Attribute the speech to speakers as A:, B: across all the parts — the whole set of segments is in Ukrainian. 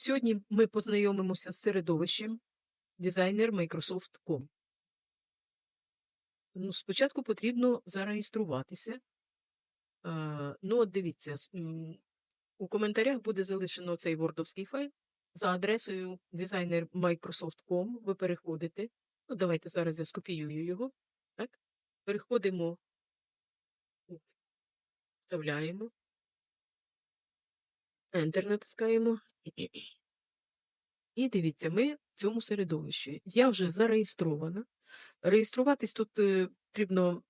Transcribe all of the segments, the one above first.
A: Сьогодні ми познайомимося з середовищем дизайнер Microsoft.com. Ну, спочатку потрібно зареєструватися. Ну, от дивіться, у коментарях буде залишено цей вордовський файл за адресою дизайнер Microsoft.com. Ви переходите. Ну, давайте зараз я скопіюю його. Так? Переходимо, вставляємо, Enter натискаємо. І дивіться, ми в цьому середовищі. Я вже зареєстрована. Реєструватись тут е, потрібно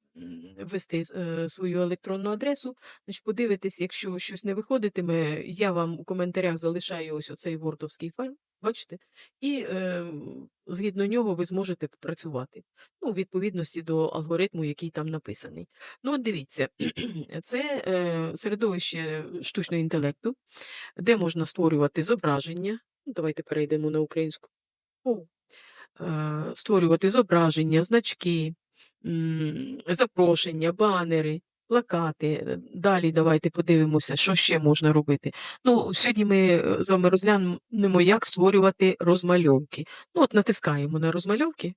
A: ввести е, свою електронну адресу. Значить, подивитись, якщо щось не виходитиме, я вам у коментарях залишаю ось оцей вордовський файл. Бачите? І е, згідно нього ви зможете працювати. Ну, у відповідності до алгоритму, який там написаний. Ну, от дивіться, це е, середовище штучного інтелекту, де можна створювати зображення. Ну, давайте перейдемо на українську. мову. Е, створювати зображення, значки, запрошення, банери, плакати. Далі давайте подивимося, що ще можна робити. Ну, сьогодні ми е, з вами розглянемо, як створювати розмальовки. Ну, от натискаємо на розмальовки.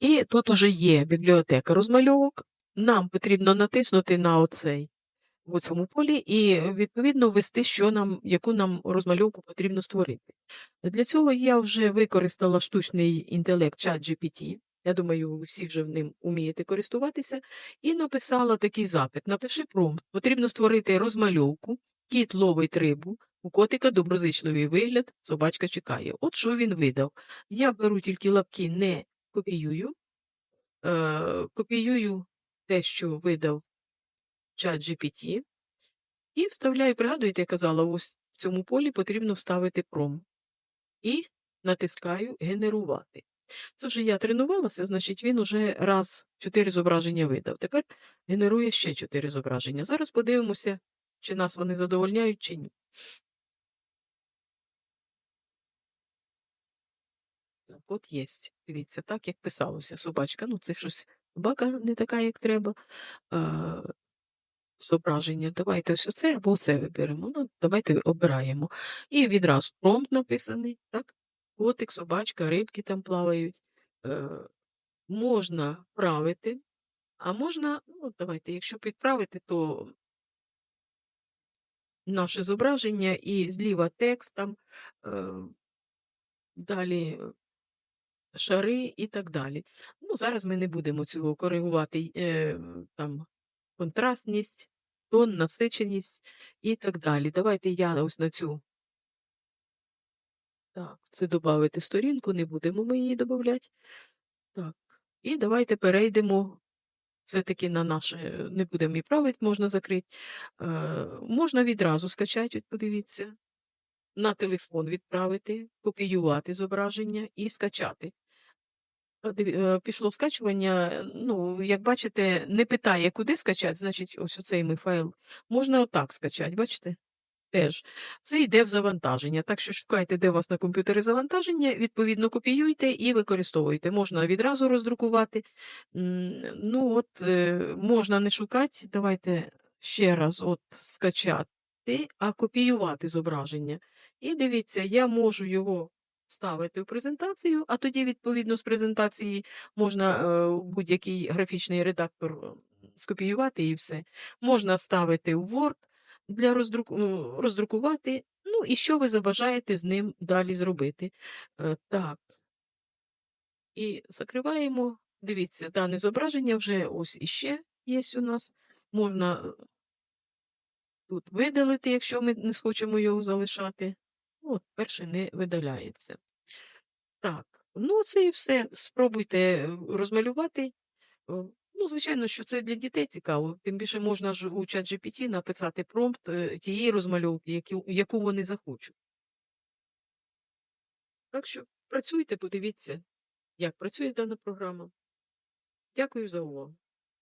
A: І тут уже є бібліотека розмальовок. Нам потрібно натиснути на оцей в цьому полі і відповідно ввести, що нам, яку нам розмальовку потрібно створити. Для цього я вже використала штучний інтелект ChatGPT. Я думаю, всі вже ним вмієте користуватися, і написала такий запит: напиши промпт. Потрібно створити розмальовку, кіт ловить рибу, у котика доброзичливий вигляд, собачка чекає. От що він видав. Я беру тільки лапки, не копіюю, е, копіюю те, що видав чат GPT, і вставляю, пригадуєте, я казала, ось в цьому полі потрібно вставити пром. І натискаю генерувати. Це вже я тренувалася, значить він уже раз чотири зображення видав. Тепер генерує ще чотири зображення. Зараз подивимося, чи нас вони задовольняють, чи ні. От є. Дивіться, так як писалося. Собачка. Ну, це щось собака не така, як треба. Е, зображення. Давайте ось оце або оце виберемо. Ну, давайте обираємо. І відразу промпт написаний, так? Котик, собачка, рибки там плавають. Е, можна правити, а можна, ну, давайте, якщо підправити, то наше зображення і зліва текст там, е, далі шари і так далі. Ну, зараз ми не будемо цього коригувати. Е, там контрастність, тон, насиченість і так далі. Давайте я ось на цю. Так, це додати сторінку, не будемо ми її додати. Так. І давайте перейдемо все-таки на наше, не будемо і правити, можна закрити. Е, можна відразу скачати, подивіться, на телефон відправити, копіювати зображення і скачати. Е, е, Пішло скачування. е, Ну, як бачите, не питає, куди скачати, значить, ось оцей ми файл. Можна отак скачати, бачите? Теж. Це йде в завантаження. Так що шукайте, де у вас на комп'ютері завантаження, відповідно копіюйте і використовуйте. Можна відразу роздрукувати. Ну, от, е, можна не шукати. Давайте ще раз от скачати, а копіювати зображення. І дивіться, я можу його вставити в презентацію, а тоді, відповідно, з презентації можна е, будь-який графічний редактор скопіювати і все. Можна ставити в Word для роздруку... ну, роздрукувати. Ну і що ви забажаєте з ним далі зробити. Е, Так. І закриваємо. Дивіться, дане зображення вже ось іще є у нас. Можна е, тут видалити, якщо ми не схочемо його залишати. От, перше не видаляється. Так, ну це і все. Спробуйте е, розмалювати. Ну, звичайно, що це для дітей цікаво. Тим більше можна ж у ChatGPT написати промпт е, тієї розмальовки, яку вони захочуть. Так що працюйте, подивіться, як працює дана програма. Дякую за увагу.